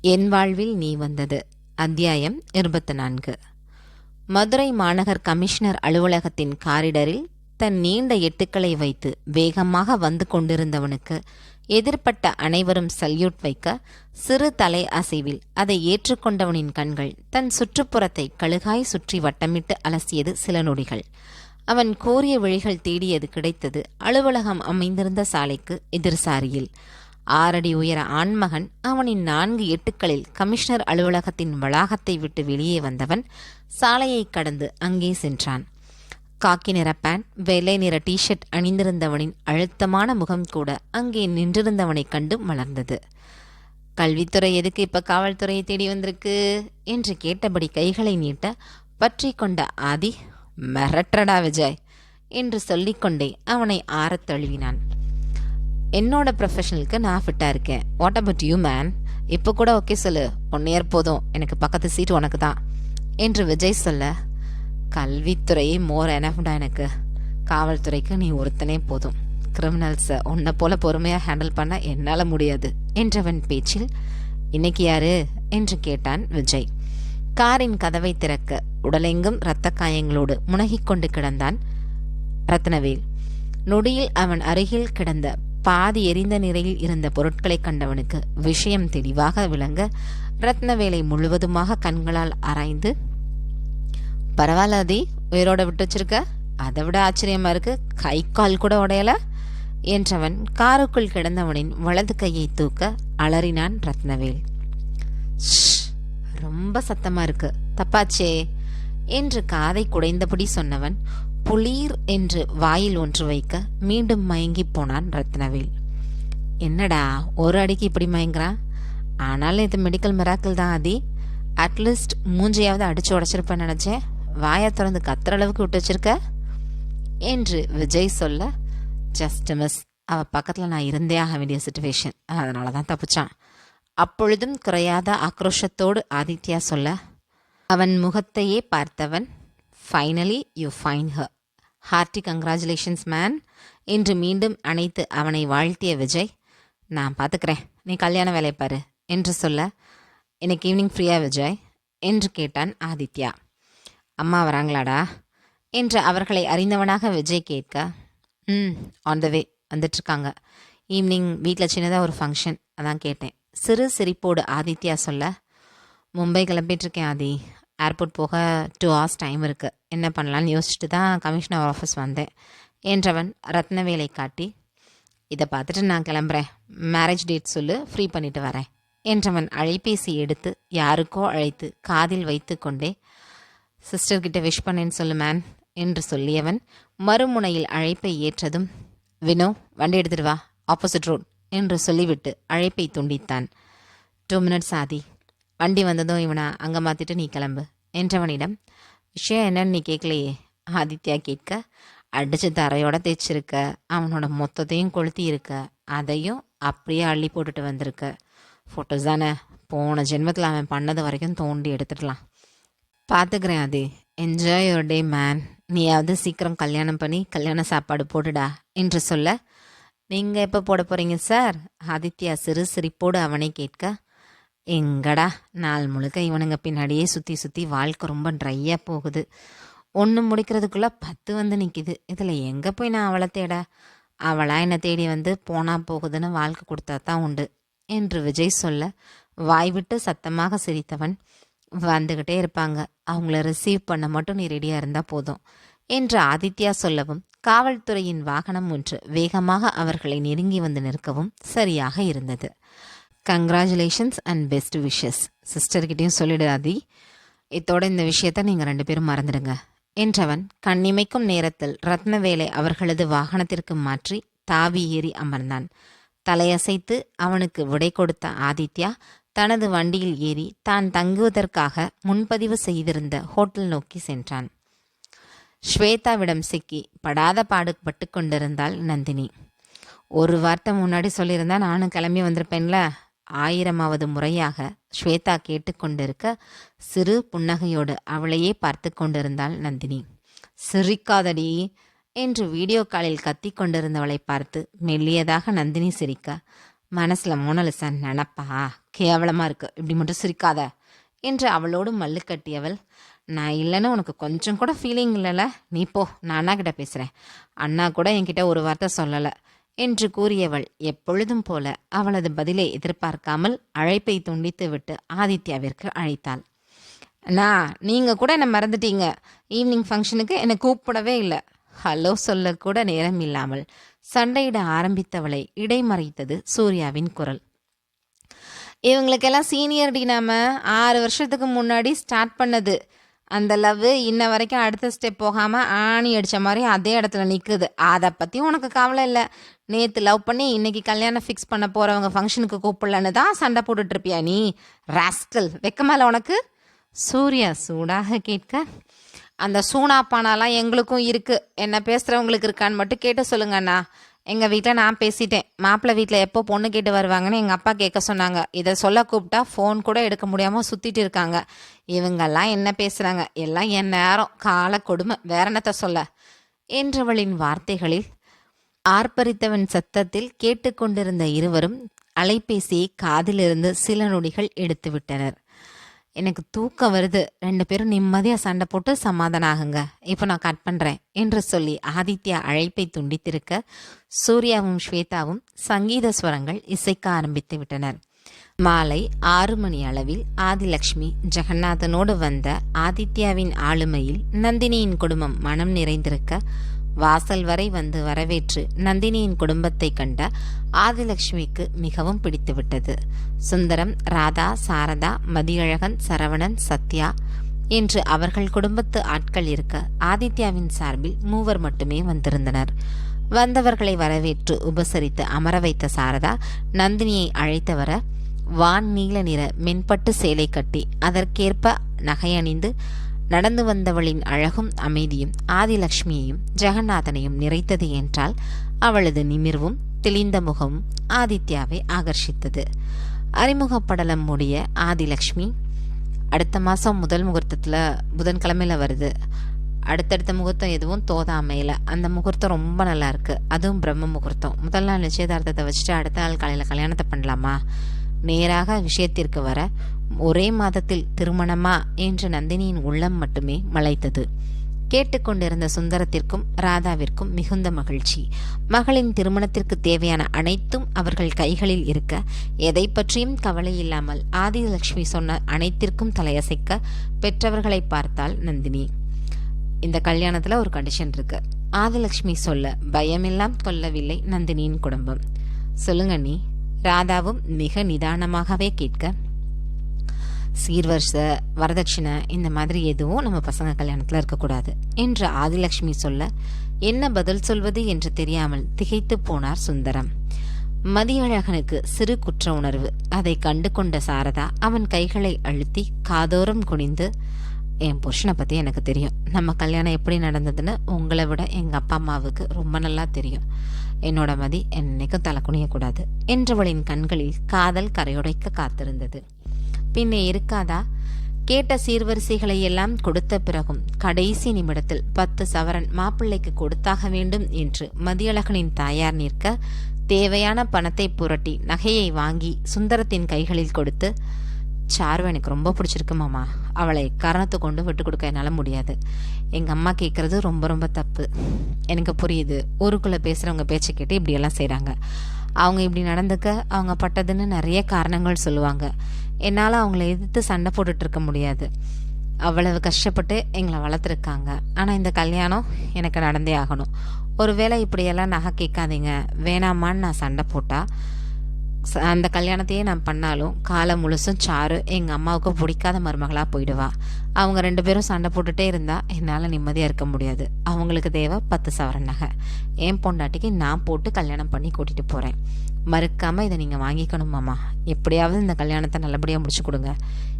என் வாழ்வில் நீ வந்தது. அத்தியாயம் இருபத்தி நான்கு மதுரை மாநகர் கமிஷனர் அலுவலகத்தின் காரிடரில் தன் நீண்ட எட்டுக்களை வைத்து வேகமாக வந்து கொண்டிருந்தவனுக்கு எதிர்ப்பட்ட அனைவரும் சல்யூட் வைக்க சிறு தலை அசைவில் அதை ஏற்றுக்கொண்டவனின் கண்கள் தன் சுற்றுப்புறத்தை கழுகாய் சுற்றி வட்டமிட்டு அலசியது சில நொடிகள். அவன் கோரிய வழிகள் தேடியது கிடைத்தது அலுவலகம் அமைந்திருந்த சாலைக்கு எதிர்சாரியில். ஆறடி உயர ஆண்மகன் அவனின் நான்கு எட்டுக்களில் கமிஷனர் அலுவலகத்தின் வளாகத்தை விட்டு வெளியே வந்தவன் சாலையை கடந்து அங்கே சென்றான். காக்கி நிற பேண்ட் வெள்ளை நிற டிஷர்ட் அணிந்திருந்தவனின் அழுத்தமான முகம் கூட அங்கே நின்றிருந்தவனைக் கண்டு மலர்ந்தது. கல்வித்துறை எதுக்கு இப்ப காவல்துறையை தேடி வந்திருக்கு? என்று கேட்டபடி கைகளை நீட்ட பற்றி கொண்ட ஆதி மிரட்டடா விஜய் என்று சொல்லிக்கொண்டே அவனை ஆறத் தழுவினான். என்னோட ப்ரொஃபஷனலுக்கு நான் ஃபிட்டாக இருக்கேன். வாட் அபவுட் யூ மேன் இப்போ கூட ஓகே சொல்லு. ஒன் இயர் போதும். எனக்கு பக்கத்து சீட் உனக்கு தான் என்று விஜய் சொல்ல கல்வித்துறையே மோர் எனஃப்டா எனக்கு. காவல்துறைக்கு நீ ஒருத்தனே போதும். கிரிமினல்ஸை உன்னை போல பொறுமையாக ஹேண்டில் பண்ண என்னால் முடியாது. என்றவன் பேச்சில் இன்னைக்கு யாரு? என்று கேட்டான் விஜய். காரின் கதவை திறக்க உடலெங்கும் இரத்த காயங்களோடு முனகிக் கொண்டு கிடந்தான் ரத்னவேல். நொடியில் அவன் அருகில் கிடந்த பாதி எரிந்த நிலையில் இருந்த பொருட்களை கண்டவனுக்கு விஷயம் தெளிவாக விளங்க ரத்னவேலை முழுவதுமாக கண்களால் ஆராய்ந்து பரவாயில்ல அதி உயிரோட விட்டு வச்சிருக்க? அதை விட ஆச்சரியமா இருக்கு. கை கால் கூட உடையல? என்றவன் காருக்குள் கிடந்தவனின் வலது கையை தூக்க அலறினான் ரத்னவேல். ரொம்ப சத்தமா இருக்கு. தப்பாச்சே என்று காதை குடைந்தபடி சொன்னவன் புளீர் என்று வாயில் ஒன்று வைக்க மீண்டும் மயங்கி போனான் ரத்னவேல். என்னடா ஒரு அடிக்கு இப்படி மயங்குறான் ஆனாலும் இது மெடிக்கல் மிராக்கிள் தான் அதி அட்லீஸ்ட் மூஞ்சையாவது அடிச்சு உடச்சிருப்பேன் நினச்சேன் வாயை திறந்து கத்துற அளவுக்கு விட்டு வச்சிருக்க? என்று விஜய் சொல்ல ஜஸ்ட் மிஸ் அவ பக்கத்தில் நான் இருந்தே ஆக வேண்டிய சுச்சுவேஷன் அதனால தான் தப்பிச்சான். அப்பொழுதும் குறையாத ஆக்ரோஷத்தோடு ஆதித்யா சொல்ல அவன் முகத்தையே பார்த்தவன். Finally you find her hearty congratulations man என்று மீண்டும் அணைத்து அவனை வாழ்த்திய விஜய் நான் பார்த்துக்கிறேன் நீ கல்யாண வேலையை பாரு என்று சொல்ல எனக்கு ஈவினிங் ஃப்ரீயா விஜய்? என்று கேட்டான் ஆதித்யா. அம்மா வராங்களாடா? என்று அவர்களை அறிந்தவனாக விஜய் கேட்க ம் ஆன் த வே வந்துட்டுருக்காங்க ஈவினிங் வீட்டில் சின்னதாக ஒரு ஃபங்க்ஷன் அதான் கேட்டேன். சிறு சிரிப்போடு ஆதித்யா சொல்ல மும்பை கிளம்பிட்டுருக்கேன் ஆதி. ஏர்போர்ட் போக டூ ஹவர்ஸ் டைம் இருக்குது என்ன பண்ணலான்னு யோசிச்சுட்டு தான் கமிஷனர் ஆஃபீஸ் வந்தேன். என்றவன் ரத்னவேலை காட்டி இதை பார்த்துட்டு நான் கிளம்புறேன். மேரேஜ் டேட் சொல்லு ஃப்ரீ பண்ணிட்டு வரேன். என்றவன் அழைபேசி எடுத்து யாருக்கோ அழைத்து காதில் வைத்து கொண்டே சிஸ்டர்கிட்ட விஷ் பண்ணேன்னு சொல்லு மேன் என்று சொல்லியவன் மறுமுனையில் அழைப்பை ஏற்றதும் வினோ வண்டி எடுத்துட்டு வா ஆப்போசிட் ரோட் என்று சொல்லிவிட்டு அழைப்பை துண்டித்தான். டூ மினிட்ஸ் ஆதி. வண்டி வந்ததும் இவனை அங்கே மாற்றிட்டு நீ கிளம்பு என்றவனிடம் விஷயம் என்னன்னு நீ கேட்கலையே ஆதித்யா கேட்க அடிச்சு தரையோட தேய்ச்சிருக்க அவனோட மொத்தத்தையும் கொளுத்தி இருக்க அதையும் அப்படியே அள்ளி போட்டுட்டு வந்திருக்க. ஃபோட்டோஸ் தானே போன ஜென்மத்தில் அவன் பண்ணது வரைக்கும் தோண்டி எடுத்துடலாம். பார்த்துக்கிறேன் அது என்ஜாய் யுவர் டே மேன் நீயாவது சீக்கிரம் கல்யாணம் பண்ணி கல்யாண சாப்பாடு போட்டுடா என்று சொல்ல நீங்கள் எப்போ போட போகிறீங்க சார் ஆதித்யா சிறு சிரிப்போடு அவனை கேட்க எங்கடா? நாள் முழுக்க இவனுங்க பின்னாடியே சுற்றி சுற்றி வாழ்க்கை ரொம்ப ட்ரையாக போகுது. ஒன்று முடிக்கிறதுக்குள்ளே பத்து வந்து நிற்கிது இதில் எங்கே போய் நான் அவளை தேட? அவளாக என்னை தேடி வந்து போனால் போகுதுன்னு வாழ்க்கை கொடுத்தா தான் உண்டு என்று விஜய் சொல்ல வாய் விட்டு சத்தமாக சிரித்தவன் வந்துக்கிட்டே இருப்பாங்க. அவங்கள ரிசீவ் பண்ண மட்டும் நீ ரெடியாக இருந்தால் போதும் என்று ஆதித்யா சொல்லவும் காவல்துறையின் வாகனம் ஒன்று வேகமாக அவர்களை நெருங்கி வந்து நிற்கவும் சரியாக இருந்தது. கங்க்ராச்சுலேஷன்ஸ் அண்ட் பெஸ்ட் விஷஸ் சிஸ்டர்கிட்டையும் சொல்லிடாதி இத்தோட இந்த விஷயத்த நீங்கள் ரெண்டு பேரும் மறந்துடுங்க. என்றவன் கண்ணிமைக்கும் நேரத்தில் ரத்னவேலை அவர்களது வாகனத்திற்கு மாற்றி தாவி ஏறி அமர்ந்தான். தலையசைத்து அவனுக்கு விடை கொடுத்த ஆதித்யா தனது வண்டியில் ஏறி தான் தங்குவதற்காக முன்பதிவு செய்திருந்த ஹோட்டல் நோக்கி சென்றான். ஸ்வேதாவிடம் சிக்கி படாத பாடுபட்டு கொண்டிருந்தாள் நந்தினி. ஒரு வார்த்தை முன்னாடி சொல்லியிருந்தா நானும் கிளம்பி வந்திருப்பேன்ல. ஆயிரமாவது முறையாக ஸ்வேதா கேட்டுக்கொண்டிருக்க சிறு புன்னகையோடு அவளையே பார்த்து கொண்டிருந்தாள் நந்தினி. சிரிக்காதடி என்று வீடியோ காலில் கத்தி கொண்டிருந்தவளை பார்த்து மெல்லியதாக நந்தினி சிரிக்க மனசில் மோனலிசன் நினப்பா கேவலமாக இருக்கு இப்படி மட்டும் சிரிக்காத என்று அவளோடு மல்லு கட்டியவள் நான் இல்லைன்னு உனக்கு கொஞ்சம் கூட ஃபீலிங் இல்லைல்ல நீ போ நான் அண்ணா கிட்ட பேசுகிறேன் அண்ணா கூட என்கிட்ட ஒரு வார்த்தை சொல்லலை. என்று கூறியவள் எப்பொழுதும் போல அவளது பதிலை எதிர்பார்க்காமல் அழைப்பை துண்டித்துவிட்டு ஆதித்யாவிற்கு அழைத்தாள். அண்ணா நீங்கள் கூட என்னை மறந்துட்டீங்க? ஈவினிங் ஃபங்க்ஷனுக்கு என்னை கூப்பிடவே இல்லை. ஹலோ சொல்லக்கூட நேரம் இல்லாமல் சண்டையிட ஆரம்பித்தவளை இடைமறைத்தது சூர்யாவின் குரல். இவங்களுக்கெல்லாம் சீனியர்டி நாம. ஆறு வருஷத்துக்கு முன்னாடி ஸ்டார்ட் பண்ணது. அந்த லவ் இன்ன வரைக்கும் அடுத்த ஸ்டெப் போகாமல் ஆணி அடித்த மாதிரி அதே இடத்துல நிற்குது அதை பற்றி உனக்கு கவலை இல்லை. நேற்று லவ் பண்ணி இன்னைக்கு கல்யாணம் ஃபிக்ஸ் பண்ண போகிறவங்க ஃபங்க்ஷனுக்கு கூப்பிடலன்னு தான் சண்டை போட்டுட்ருப்பியா நீ? ராஸ்கல் வெக்கமால உனக்கு? சூர்யா சூடாக கேட்க. அந்த சூனாப்பானாலாம் எங்களுக்கும் இருக்குது என்ன பேசுகிறவங்களுக்கு இருக்கான்னு மட்டும் கேட்டு சொல்லுங்க அண்ணா. எங்கள் வீட்டில் நான் பேசிட்டேன். மாப்பிள்ளை வீட்டில் எப்போ பொண்ணு கேட்டு வருவாங்கன்னு எங்கள் அப்பா கேட்க சொன்னாங்க. இதை சொல்ல கூப்பிட்டா ஃபோன் கூட எடுக்க முடியாமல் சுற்றிட்டு இருக்காங்க. இவங்கெல்லாம் என்ன பேசுகிறாங்க எல்லாம் என் நேரம். கால கொடுமை. வேற என்னத்த சொல்ல? என்றவளின் வார்த்தைகளில் ஆர்ப்பரித்தவன் சத்தத்தில் கேட்டுக்கொண்டிருந்த இருவரும் அலைபேசியை காதிலிருந்து சில நொடிகள் எடுத்துவிட்டனர். எனக்கு தூக்கம் வருது. ரெண்டு பேரும் நிம்மதியாக சண்டை போட்டு சமாதானம் ஆகுங்க இப்போ நான் கட் பண்ணுறேன் என்று சொல்லி ஆதித்யா அழைப்பை துண்டித்திருக்க சூர்யாவும் ஸ்வேதாவும் சங்கீத ஸ்வரங்கள் இசைக்க ஆரம்பித்து விட்டனர். மாலை ஆறு மணி அளவில் ஆதிலக்ஷ்மி ஜெகநாதனோடு வந்த ஆதித்யாவின் ஆளுமையில் நந்தினியின் குடும்பம் மனம் நிறைந்திருக்க வாசல் வரை வந்து வரவேற்று நந்தினியின் குடும்பத்தை கண்ட ஆதிலட்சுமிக்கு மிகவும் பிடித்துவிட்டது. சுந்தரம் ராதா சாரதா மதியழகன் சரவணன் சத்யா என்று அவர்கள் குடும்பத்து ஆட்கள் இருக்க ஆதித்யாவின் சார்பில் மூவர் மட்டுமே வந்திருந்தனர். வந்தவர்களை வரவேற்று உபசரித்து அமர வைத்த சாரதா நந்தினியை அழைத்து வர வான் நீல நிற மென்பட்டு சேலை கட்டி அதற்கேற்ப நகையணிந்து நடந்து வந்தவளின் அழகும் அமைதியும் ஆதிலக்ஷ்மியையும் ஜெகநாதனையும் நிறைத்தது என்றால் அவளது நிமிர்வும் தெளிந்த முகமும் ஆதித்யாவை ஆகர்ஷித்தது. அறிமுகப்படலம் முடிய ஆதிலக்ஷ்மி அடுத்த மாதம் முதல் முகூர்த்தத்தில் புதன்கிழமையில் வருது. அடுத்தடுத்த முகூர்த்தம் எதுவும் தோதாமையில் அந்த முகூர்த்தம் ரொம்ப நல்லா இருக்குது அதுவும் பிரம்ம முகூர்த்தம். முதல் நாள் நிச்சயதார்த்தத்தை வச்சுட்டு அடுத்த நாள் காலையில் கல்யாணத்தை பண்ணலாமா? நேராக விஷயத்திற்கு வர ஒரே மாதத்தில் திருமணமா என்று நந்தினியின் உள்ளம் மட்டுமே மலைத்தது. கேட்டுக்கொண்டிருந்த சுந்தரத்திற்கும் ராதாவிற்கும் மிகுந்த மகிழ்ச்சி. மகளின் திருமணத்திற்கு தேவையான அனைத்தும் அவர்கள் கைகளில் இருக்க எதை பற்றியும் கவலை இல்லாமல் ஆதிலட்சுமி சொன்ன அனைத்திற்கும் தலையசைக்க பெற்றவர்களை பார்த்தால் நந்தினி. இந்த கல்யாணத்துல ஒரு கண்டிஷன் இருக்கு. ஆதிலட்சுமி சொல்ல பயமெல்லாம் கொல்லவில்லை நந்தினியின் குடும்பம். சொல்லுங்க நீ ராதாவும் மிக நிதானமாகவே கேட்க சீர்வரிசை வரதட்சணை இந்த மாதிரி எதுவும் நம்ம பசங்க கல்யாணத்தில் இருக்கக்கூடாது என்று ஆதிலட்சுமி சொல்ல என்ன பதில் சொல்வது என்று தெரியாமல் திகைத்து போனார் சுந்தரம். மதியழகனுக்கு சிறு குற்ற உணர்வு. அதை கண்டு கொண்ட சாரதா அவன் கைகளை அழுத்தி காதோரம் குனிந்து என் புருஷனை பற்றி எனக்கு தெரியும். நம்ம கல்யாணம் எப்படி நடந்ததுன்னு உங்களை விட எங்கள் அப்பா அம்மாவுக்கு ரொம்ப நல்லா தெரியும். என்னோட மதி என்னைக்கும் தலை குனியக்கூடாது என்றவளின் கண்களில் காதல் கரையுடைக்க காத்திருந்தது. பின்னே இருக்காதா? கேட்ட சீர்வரிசைகளை எல்லாம் கொடுத்த பிறகும் கடைசி நிமிடத்தில் பத்து சவரன் மாப்பிள்ளைக்கு கொடுத்தாக வேண்டும் என்று மதியழகனின் தாயார் நிற்க தேவையான பணத்தை புரட்டி நகையை வாங்கி சுந்தரத்தின் கைகளில் கொடுத்து சார்வை எனக்கு ரொம்ப பிடிச்சிருக்கு மாமா. அவளை காரணத்தை கொண்டு விட்டு கொடுக்க என்னால் முடியாது. எங்கள் அம்மா கேட்குறது ரொம்ப ரொம்ப தப்பு. எனக்கு புரியுது. ஊருக்குள்ளே பேசுகிறவங்க பேச்சை கேட்டு இப்படியெல்லாம் செய்கிறாங்க அவங்க இப்படி நடந்துக்க அவங்க பட்டதுன்னு நிறைய காரணங்கள் சொல்லுவாங்க. என்னால் அவங்கள எதிர்த்து சண்டை போட்டுட்ருக்க முடியாது. அவ்வளவு கஷ்டப்பட்டு எங்களை வளர்த்துருக்காங்க. ஆனால் இந்த கல்யாணம் எனக்கு நடந்தே ஆகணும். ஒருவேளை இப்படியெல்லாம் நகை கேட்காதீங்க. வேணாமான்னு நான் சண்டை போட்டால் அந்த கல்யாணத்தையே நான் பண்ணாலும் காலை முழுசும் சாரு எங்கள் அம்மாவுக்கு பிடிக்காத மருமகளாக போயிடுவா. அவங்க ரெண்டு பேரும் சண்டை போட்டுட்டே இருந்தால் என்னால் நிம்மதியாக இருக்க முடியாது. அவங்களுக்கு தேவை பத்து சவரன் நகை. என் பொண்டாட்டிக்கு நான் போட்டு கல்யாணம் பண்ணி கூட்டிகிட்டு போகிறேன் மறுக்காமல் இதை நீங்கள் வாங்கிக்கணும் மாமா. எப்படியாவது இந்த கல்யாணத்தை நல்லபடியாக முடிச்சு கொடுங்க.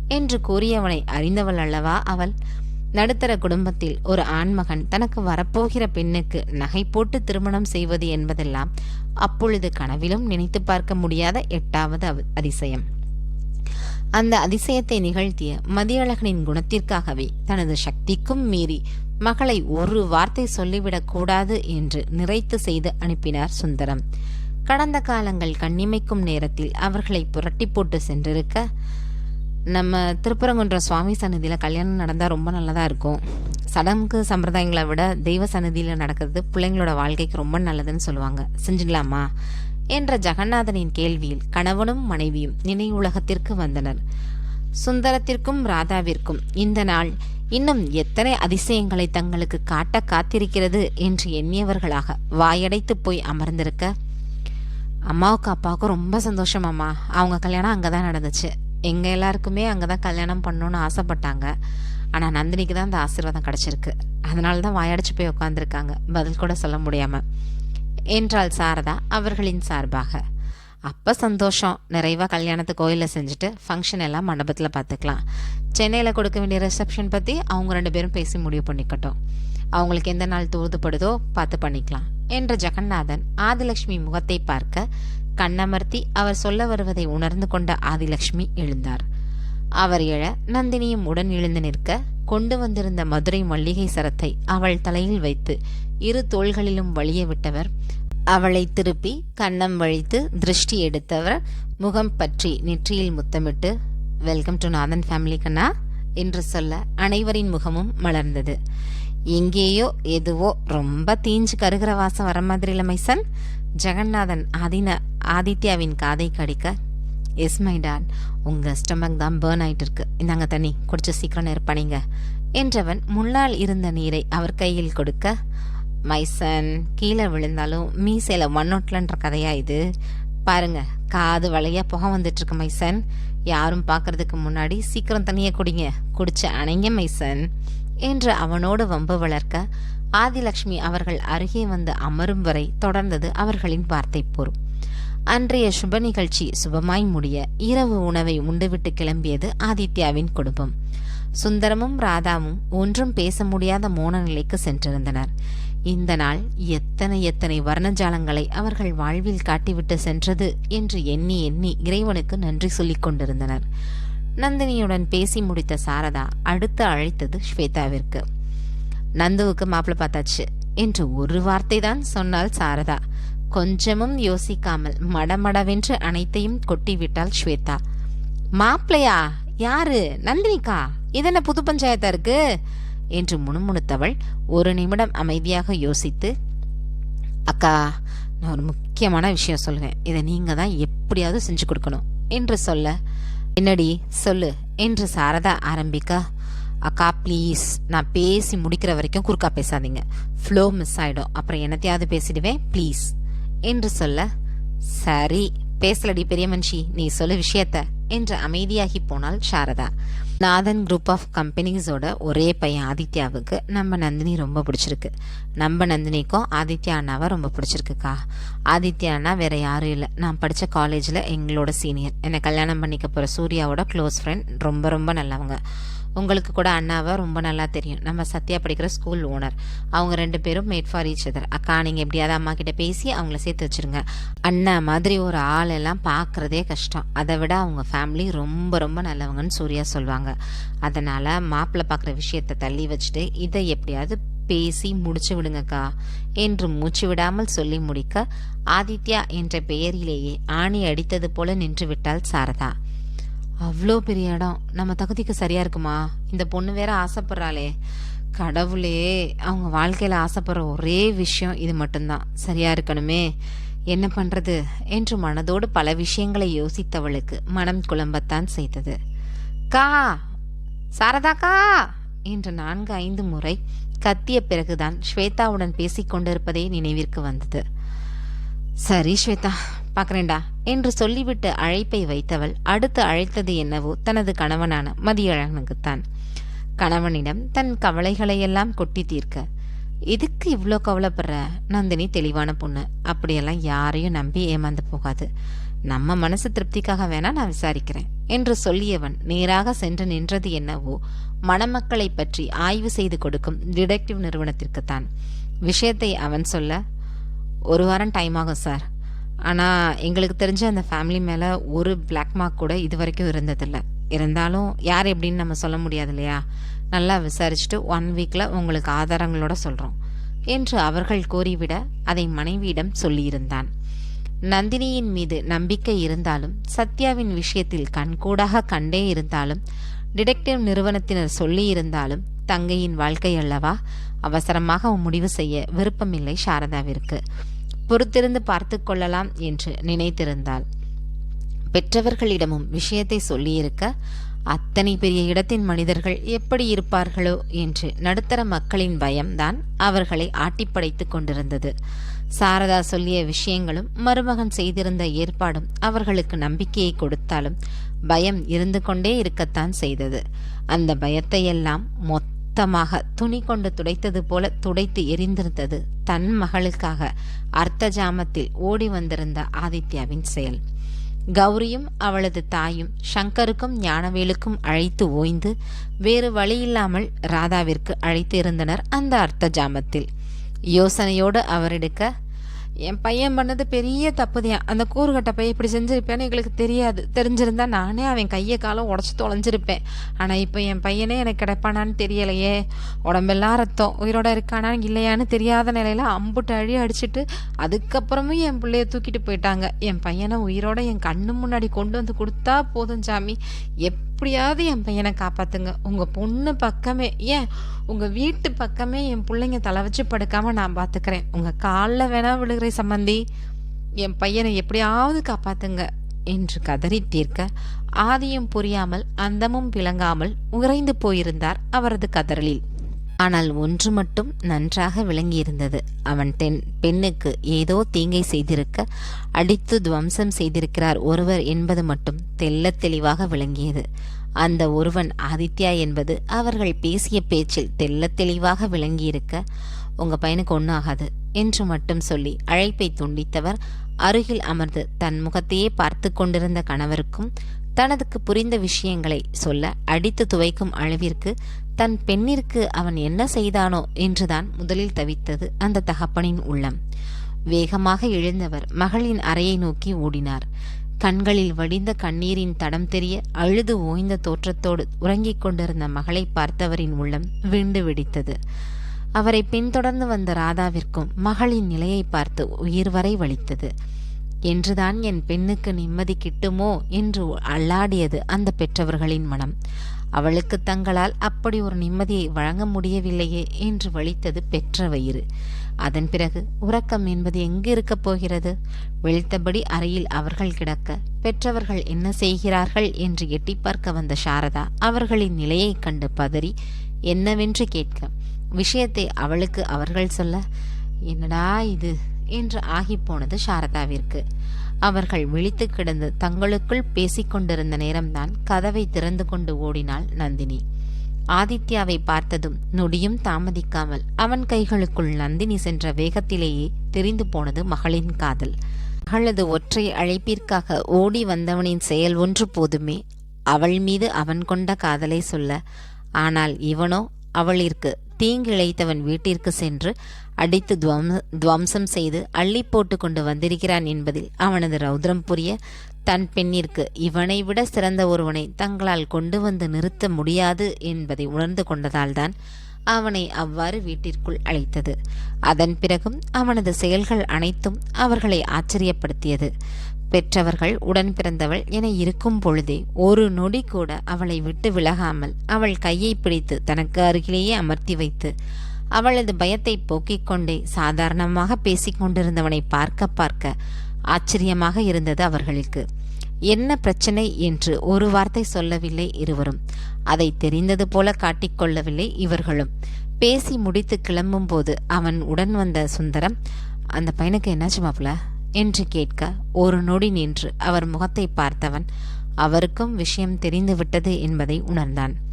என்று கூறியவனை அறிந்தவள் அல்லவா அவள். நடுத்தர குடும்பத்தில் ஒரு ஆண்மகன் தனக்கு வரப்போகிற பெண்ணுக்கு நகை போட்டு திருமணம் செய்வது என்பதெல்லாம் அப்பொழுது கனவிலும் நினைத்து பார்க்க முடியாத எட்டாவது அதிசயம். அந்த அதிசயத்தை நிகழ்த்திய மதியழகனின் குணத்திற்காகவே தனது சக்திக்கும் மீறி மகளை ஒரு வார்த்தை சொல்லிவிடக் கூடாது என்று நிறைத்து செய்து அனுப்பினார் சுந்தரம். கடந்த காலங்கள் கண்ணிமைக்கும் நேரத்தில் அவர்களை புரட்டி போட்டு சென்றிருக்க நம்ம திருப்பரங்குன்ற சுவாமி சன்னதியில் கல்யாணம் நடந்தால் ரொம்ப நல்லதாக இருக்கும். சடங்கு சம்பிரதாயங்களை விட தெய்வ சன்னதியில் நடக்கிறது பிள்ளைங்களோட வாழ்க்கைக்கு ரொம்ப நல்லதுன்னு சொல்லுவாங்க. செஞ்சிடலாமா? என்ற ஜெகநாதனின் கேள்வியில் கணவனும் மனைவியும் நினைவுலகத்திற்கு வந்தனர். சுந்தரத்திற்கும் ராதாவிற்கும் இந்த நாள் இன்னும் எத்தனை அதிசயங்களை தங்களுக்கு காட்ட காத்திருக்கிறது என்று எண்ணியவர்களாக வாயடைத்து போய் அமர்ந்திருக்க? அம்மாவுக்கு அப்பாவுக்கும் ரொம்ப சந்தோஷம் அம்மா. அவங்க கல்யாணம் அங்கே தான் நடந்துச்சு. எங்கள் எல்லாருக்குமே அங்கே தான் கல்யாணம் பண்ணணும்னு ஆசைப்பட்டாங்க. ஆனால் நந்தினிக்கு தான் அந்த ஆசீர்வாதம் கிடச்சிருக்கு. அதனால தான் வாயடிச்சு போய் உட்காந்துருக்காங்க பதில் கூட சொல்ல முடியாமல் என்றால் சாரதா அவர்களின் சார்பாக. அப்போ சந்தோஷம். நிறைவாக கல்யாணத்தை கோயிலில் செஞ்சுட்டு ஃபங்க்ஷன் எல்லாம் மண்டபத்தில் பார்த்துக்கலாம் சென்னையில் கொடுக்க வேண்டிய ரிசப்ஷன் பற்றி அவங்க ரெண்டு பேரும் பேசி முடிவு பண்ணிக்கட்டும். அவங்களுக்கு எந்த நாள் தூதுப்படுதோ பார்த்து பண்ணிக்கலாம். என்ற ஜெகநாதன் ஆதிலட்சுமி முகத்தை பார்க்க கண்ணமர்த்தி அவர் சொல்ல வருவதை உணர்ந்து கொண்ட ஆதிலட்சுமி எழுந்தார். அவர் எழ நந்தினியும் உடன் எழுந்து நிற்க கொண்டு வந்திருந்த மதுரை மல்லிகை சரத்தை அவள் தலையில் வைத்து இரு தோள்களிலும் வழிய விட்டவர். அவளை திருப்பி கண்ணம் வழித்து திருஷ்டி எடுத்தவர் முகம் பற்றி நெற்றியில் முத்தமிட்டு வெல்கம் டு நாதன் ஃபேமிலி கண்ணா என்று சொல்ல அனைவரின் முகமும் மலர்ந்தது. எங்கேயோ எதுவோ ரொம்ப தீஞ்சு கருகிற வாசம் வர மாதிரி இல்லை மைசன். ஜெகநாதன் ஆதின ஆதித்யாவின் காதை கடிக்க எஸ் மை டாட் உங்கள் ஸ்டமக் தான் பேர்ன் ஆயிட்டு இருக்கு இந்தாங்க தண்ணி குடிச்சு சீக்கிரம் நிற்பனீங்க என்றவன் முன்னால் இருந்த நீரை அவர் கையில் கொடுக்க மைசன் கீழே விழுந்தாலும் மீசையில மண்ணொட்டலன்ற கதையா இது? பாருங்க காது வளைய புகை வந்துட்டுருக்கு மைசன் யாரும் பார்க்கறதுக்கு முன்னாடி சீக்கிரம் தண்ணியை குடிங்க. குடிச்ச அணைங்க மைசன் என்று அவனோடு வம்பு வளர்க்க ஆதிலக்ஷ்மி அவர்கள் அருகே வந்து அமரும் வரை தொடர்ந்தது அவர்களின் வார்த்தை போர் அன்றைய சுப நிகழ்ச்சி சுபமாய் முடிய இரவு உணவை உண்டுவிட்டு கிளம்பியது ஆதித்யாவின் குடும்பம். சுந்தரமும் ராதாவும் ஒன்றும் பேச முடியாத மோன நிலைக்கு சென்றிருந்தனர். இந்த நாள் எத்தனை எத்தனை வர்ணஜாலங்களை அவர்கள் வாழ்வில் காட்டிவிட்டு சென்றது என்று எண்ணி எண்ணி இறைவனுக்கு நன்றி சொல்லிக் கொண்டிருந்தனர். நந்தினியுடன் பேசி முடித்த சாரதா அடுத்து அழைத்தது ஸ்வேதாவிற்கு. நந்துவுக்கு மாப்பிள்ளை பார்த்தாச்சு. என்று ஒரு வார்த்தை தான் சொன்னாள் சாரதா. கொஞ்சமும் யோசிக்காமல் மடமடவென்று அனைத்தையும் கொட்டிவிட்டாள் ஸ்வேதா. மாப்பிளையா யாரு? நந்தினிக்கா? இதென்ன புது பஞ்சாயத்தா இருக்கு? என்று முணுமுணுத்தவள் ஒரு நிமிடம் அமைதியாக யோசித்து அக்கா நான் ஒரு முக்கியமான விஷயம் சொல்லுவேன். இதை நீங்க தான் எப்படியாவது செஞ்சு கொடுக்கணும். என்று சொல்ல என்னடி சொல்லு. என்று சாரதா ஆரம்பிக்க அக்கா ப்ளீஸ் நான் பேசி முடிக்கிற வரைக்கும் குறுக்கா பேசாதீங்க. ஃப்ளோ மிஸ் ஆகிடும் அப்புறம் என்னத்தையாவது பேசிடுவேன். ப்ளீஸ் என்று சொல்ல சரி பேசலடி பெரிய மனுஷி. நீ சொல்லு விஷயத்த. என்று அமைதியாகி போனாள் சாரதா. நாதன் குரூப் ஆஃப் கம்பெனிஸோட ஒரே பையன் ஆதித்யாவுக்கு நம்ம நந்தினி ரொம்ப பிடிச்சிருக்கு. நம்ம நந்தினிக்கும் ஆதித்யா அண்ணாவை ரொம்ப பிடிச்சிருக்குக்கா. ஆதித்யா அண்ணா வேற யாரும் இல்லை. நான் படித்த காலேஜில் எங்களோட சீனியர் என்னை கல்யாணம் பண்ணிக்க போகிற சூர்யாவோட க்ளோஸ் ஃப்ரெண்ட் ரொம்ப ரொம்ப நல்லவங்க. உங்களுக்கு கூட அண்ணாவை ரொம்ப நல்லா தெரியும். நம்ம சத்யா படிக்கிற ஸ்கூல் ஓனர் அவங்க ரெண்டு பேரும் மேட் ஃபார் ஈச் அதர் அக்கா நீங்கள் எப்படியாவது அம்மா கிட்ட பேசி அவங்கள சேர்த்து வச்சிருங்க. அண்ணா மாதிரி ஒரு ஆள் எல்லாம் பார்க்குறதே கஷ்டம். அதை விட அவங்க ஃபேமிலி ரொம்ப ரொம்ப நல்லவங்கன்னு சூர்யா சொல்லுவாங்க அதனால் மாப்பிள்ளை பார்க்குற விஷயத்தை தள்ளி வச்சுட்டு இதை எப்படியாவது பேசி முடிச்சு விடுங்கக்கா என்று மூச்சு விடாமல் சொல்லி முடிக்க ஆதித்யா என்ற பெயரிலேயே ஆணி அடித்தது போல நின்று விட்டாள் சாரதா. அவ்வளோ பெரிய இடம். நம்ம தகுதிக்கு சரியா இருக்குமா? இந்த பொண்ணு வேற ஆசைப்படுறாளே. கடவுளே அவங்க வாழ்க்கையில ஆசைப்படுற ஒரே விஷயம் இது மட்டும்தான். சரியா இருக்கணுமே. என்ன பண்றது? என்று மனதோடு பல விஷயங்களை யோசித்தவளுக்கு மனம் குழம்பத்தான் செய்தது. கா! சாரதாக்கா என்று நான்கு ஐந்து முறை கத்திய பிறகுதான் ஸ்வேதாவுடன் பேசிக்கொண்டிருப்பதே நினைவிற்கு வந்தது. சரி ஸ்வேதா. பார்க்குறேன்டா. என்று சொல்லிவிட்டு அழைப்பை வைத்தவள் அடுத்து அழைத்தது என்னவோ தனது கணவனான மதியழகனுக்குத்தான். கணவனிடம் தன் கவலைகளையெல்லாம் கொட்டி தீர்க்க இதுக்கு இவ்வளோ கவலைப்படுற? நந்தினி தெளிவான பொண்ணு. அப்படியெல்லாம் யாரையும் நம்பி ஏமாந்து போகாது. நம்ம மனசு திருப்திக்காக வேணா நான் விசாரிக்கிறேன் என்று சொல்லியவன் நேராக சென்று நின்றது என்னவோ மணமக்களை பற்றி ஆய்வு செய்து கொடுக்கும் டிடெக்டிவ் நிறுவனத்திற்குத்தான். விஷயத்தை அவன் சொல்ல ஒரு வாரம் டைம் ஆகும் சார். ஆனால் எங்களுக்கு தெரிஞ்ச அந்த ஃபேமிலி மேலே ஒரு பிளாக் மார்க் கூட இது வரைக்கும் இருந்ததில்லை. இருந்தாலும் யார் எப்படின்னு நம்ம சொல்ல முடியாது இல்லையா? நல்லா விசாரிச்சுட்டு ஒன் வீக்கில் உங்களுக்கு ஆதாரங்களோட சொல்கிறோம் என்று அவர்கள் கூறிவிட அதை மனைவியிடம் சொல்லியிருந்தான். நந்தினியின் மீது நம்பிக்கை இருந்தாலும் சத்யாவின் விஷயத்தில் கண்கூடாக கண்டே இருந்தாலும் டிடெக்டிவ் நிறுவனத்தினர் சொல்லியிருந்தாலும் தங்கையின் வாழ்க்கை அல்லவா? அவசரமாக முடிவு செய்ய விருப்பமில்லை சாரதாவிற்கு. பொறுத்திருந்து பார்த்து கொள்ளலாம் என்று நினைத்திருந்தாள். பெற்றவர்களிடமும் விஷயத்தை சொல்லியிருக்க அத்தனை பெரிய இடத்தின் மனிதர்கள் எப்படி இருப்பார்களோ என்று நடுத்தர மக்களின் பயம்தான் அவர்களை ஆட்டிப்படைத்துக் கொண்டிருந்தது. சாரதா சொல்லிய விஷயங்களும் மருமகன் செய்திருந்த ஏற்பாடும் அவர்களுக்கு நம்பிக்கையை கொடுத்தாலும் பயம் இருந்து கொண்டே இருக்கத்தான் செய்தது. அந்த பயத்தையெல்லாம் மொத்த சுத்தமாக துணி கொண்டு துடைத்தது போல துடைத்து எரிந்திருந்தது தன் மகளுக்காக அர்த்த ஜாமத்தில் ஓடி வந்திருந்த ஆதித்யாவின் செயல். கௌரியும் அவளது தாயும் சங்கருக்கும் ஞானவேலுக்கும் அழைத்து ஓய்ந்து வேறு வழியில்லாமல் ராதாவிற்கு அழைத்து இருந்தனர் அந்த அர்த்த ஜாமத்தில் யோசனையோடு அவரெடுக்க என் பையன் பண்ணது பெரிய தப்புதையா அந்த கூறுகட்ட பையன் இப்படி செஞ்சுருப்பேன்னு எங்களுக்கு தெரியாது. தெரிஞ்சிருந்தா நானே அவன் கையை காலம் உடச்சி தொலைஞ்சிருப்பேன். ஆனால் இப்போ என் பையனே எனக்கு கிடைப்பானான்னு தெரியலையே. உடம்பெல்லாம் ரத்தம். உயிரோட இருக்கானா இல்லையான்னு தெரியாத நிலையில் அம்புட்டு அழி அடிச்சுட்டு அதுக்கப்புறமும் என் பிள்ளைய தூக்கிட்டு போயிட்டாங்க. என் பையனை உயிரோட என் கண்ணு முன்னாடி கொண்டு வந்து கொடுத்தா போதும் சாமி. எப்படியாவது என் பையனை காப்பாத்துங்க. உங்கள் பொண்ணு பக்கமே ஏன் உங்கள் வீட்டு பக்கமே என் பிள்ளைங்க தலை வச்சு படுக்காமல் நான் பார்த்துக்கிறேன் உங்கள் காலில் வேணா விழுகிற சம்பந்தி. என் பையனை எப்படியாவது காப்பாற்றுங்க என்று கதறி தீர்க்க ஆதியும் புரியாமல் அந்தமும் விளங்காமல் உறைந்து போயிருந்தார் அவரது கதறலில். ஆனால் ஒன்று மட்டும் நன்றாக விளங்கியிருந்தது. அவன் தென் பெண்ணுக்கு ஏதோ தீங்கை செய்திருக்க அடித்து துவம்சம் செய்திருக்கிறார் ஒருவர் என்பது மட்டும் தெள்ளத் தெளிவாக விளங்கியது. அந்த ஒருவன் ஆதித்யா என்பது அவர்கள் பேசிய பேச்சில் தெல்ல தெளிவாக விளங்கியிருக்க உங்க பையனுக்கு ஒன்றாகாது என்று மட்டும் சொல்லி அழைப்பை துண்டித்தவர் அருகில் அமர்ந்து தன் முகத்தையே பார்த்து கொண்டிருந்த கணவருக்கும் தனதுக்கு புரிந்த விஷயங்களை சொல்ல அடித்து துவைக்கும் அளவிற்கு தன் பெண்ணிற்கு அவன் என்ன செய்தானோ என்றுதான் முதலில் தவித்தது அந்த தகப்பனின் உள்ளம். வேகமாக எழுந்தவர் மகளின் அறையை நோக்கி ஓடினார். கண்களில் வடிந்த கண்ணீரின் தடம் தெரிய அழுது ஓய்ந்த தோற்றத்தோடு உறங்கிக் கொண்டிருந்த மகளை பார்த்தவரின் உள்ளம் விண்டு வெடித்தது. அவரை பின்தொடர்ந்து வந்த ராதாவிற்கும் மகளின் நிலையை பார்த்து உயிர் வரை வலித்தது. என்றுதான் என் பெண்ணுக்கு நிம்மதி கிட்டுமோ என்று அல்லாடியது அந்த பெற்றவர்களின் மனம். அவளுக்கு தங்களால் அப்படி ஒரு நிம்மதியை வழங்க முடியவில்லையே என்று வலித்தது பெற்ற வயிறு. அதன் பிறகு உறக்கம் என்பது எங்கு இருக்கப் போகிறது? வெளுத்தபடி அறையில் அவர்கள் கிடக்க பெற்றவர்கள் என்ன செய்கிறார்கள் என்று எட்டி பார்க்க வந்த சாரதா அவர்களின் நிலையைக் கண்டு பதறி என்னவென்று கேட்க விஷயத்தை அவளுக்கு அவர்கள் சொல்ல என்னடா இது? என்று ஆகிப்போனது சாரதாவிற்கு. அவர்கள் விழித்து கிடந்து தங்களுக்குள் பேசிக்கொண்டிருந்த நேரம்தான் கதவை திறந்து கொண்டு ஓடினாள் நந்தினி. ஆதித்யாவை பார்த்ததும் நொடியும் தாமதிக்காமல் அவன் கைகளுக்குள் நந்தினி சென்ற வேகத்திலேயே தெரிந்து போனது மகளின் காதல். மகளது ஒற்றை அழைப்பிற்காக ஓடி வந்தவனின் செயல் ஒன்று போதுமே அவள் மீது அவன் கொண்ட காதலை சொல்ல. ஆனால் இவனோ அவளிற்கு தீங்கிழைத்தவன் வீட்டிற்கு சென்று அடித்து துவம் துவம்சம் செய்து அள்ளி போட்டு கொண்டு வந்திருக்கிறான் என்பதில் அவனது ரௌத்ரம் புரிய தன் பெண்ணிற்கு இவனை விட சிறந்த ஒருவனை தங்களால் கொண்டு வந்து நிறுத்த முடியாது என்பதை உணர்ந்து கொண்டதால்தான் அவனை அவ்வாறு வீட்டிற்குள் அழைத்தது. அதன் பிறகும் அவனது செயல்கள் அனைத்தும் அவர்களை ஆச்சரியப்படுத்தியது. பெற்றவர்கள் உடன் பிறந்தவள் என இருக்கும் பொழுதே ஒரு நொடி கூட அவளை விட்டு விலகாமல் அவள் கையை பிடித்து தனக்கு அருகிலேயே அமர்த்தி வைத்து அவளது பயத்தை போக்கிக் கொண்டே சாதாரணமாக பேசிக் கொண்டிருந்தவனை பார்க்க பார்க்க ஆச்சரியமாக இருந்தது அவர்களுக்கு. என்ன பிரச்சனை? என்று ஒரு வார்த்தை சொல்லவில்லை இருவரும். அதை தெரிந்தது போல காட்டிக்கொள்ளவில்லை இவர்களும். பேசி முடித்து கிளம்பும்போது அவன் உடன் வந்த சுந்தரம் அந்த பையனுக்கு என்னாச்சு மாப்பிள? என்று கேட்க ஒரு நொடி நின்று அவர் முகத்தை பார்த்தவன் அவருக்கும் விஷயம் தெரிந்துவிட்டது என்பதை உணர்ந்தான்.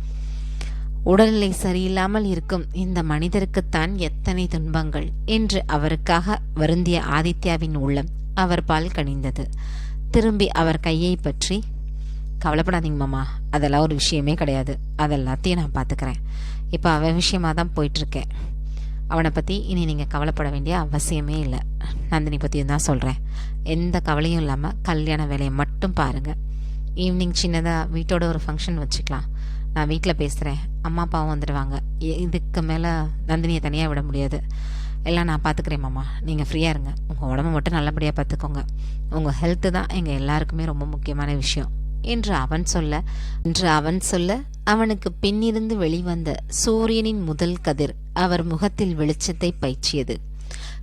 உடல்நிலை சரியில்லாமல் இருக்கும். இந்த மனிதருக்குத்தான் எத்தனை துன்பங்கள் என்று அவருக்காக வருந்திய ஆதித்யாவின் உள்ளம் அவர் பால் கனிந்தது. திரும்பி அவர் கையை பற்றி கவலைப்படாதீங்க மாமா அதெல்லாம் ஒரு விஷயமே கிடையாது. அதெல்லாத்தையும் நான் பார்த்துக்கிறேன். இப்போ அவன் விஷயமாக தான் போயிட்டுருக்கேன் அவனை பற்றி இனி நீங்கள் கவலைப்பட வேண்டிய அவசியமே இல்லை. நந்தினி பற்றியும் தான் சொல்கிறேன் எந்த கவலையும் இல்லாமல் கல்யாண வேலையை மட்டும் பாருங்கள் ஈவினிங் சின்னதாக வீட்டோட ஒரு ஃபங்க்ஷன் வச்சுக்கலாம். நான் வீட்டில் பேசுகிறேன் அம்மா அப்பாவும் வந்துடுவாங்க இதுக்கு மேலே நந்தினியை தனியாக விட முடியாது. எல்லாம் நான் பார்த்துக்கிறேன் மாமா. நீங்கள் ஃப்ரீயாக இருங்க. உங்கள் உடம்பு மட்டும் நல்லபடியாக பார்த்துக்கோங்க உங்கள் ஹெல்த்து தான் எங்கள் எல்லாருக்குமே ரொம்ப முக்கியமான விஷயம். என்று அவன் சொல்ல என்று அவன் சொல்ல அவனுக்கு பின்னிருந்து வெளிவந்த சூரியனின் முதல் கதிர் அவர் முகத்தில் வெளிச்சத்தை பயிற்சியது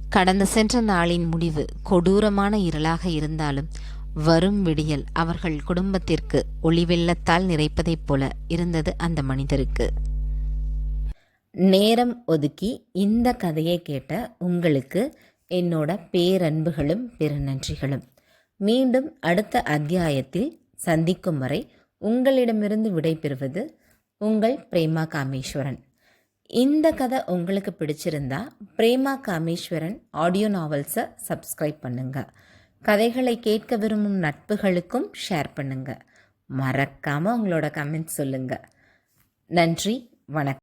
கடந்த சென்ற நாளின் முடிவு கொடூரமான இருளாக இருந்தாலும் வரும் விடியல் அவர்கள் குடும்பத்திற்கு ஒளிவெள்ளத்தால் நிறைப்பதைப் போல இருந்தது அந்த மனிதருக்கு. நேரம் ஒதுக்கி இந்த கதையை கேட்ட உங்களுக்கு என்னோட பேரன்புகளும் பெருநன்றிகளும். மீண்டும் அடுத்த அத்தியாயத்தில் சந்திக்கும் வரை உங்களிடமிருந்து விடைபெறுவது உங்கள் பிரேமா காமேஸ்வரன். இந்த கதை உங்களுக்கு பிடிச்சிருந்தா பிரேமா காமேஸ்வரன் ஆடியோ நாவல்ஸை சப்ஸ்கிரைப் பண்ணுங்கள் கதைகளை கேட்க விரும்பும் நட்புகளுக்கும் ஷேர் பண்ணுங்கள் மறக்காமல் உங்களோட கமெண்ட் சொல்லுங்கள் நன்றி வணக்கம்.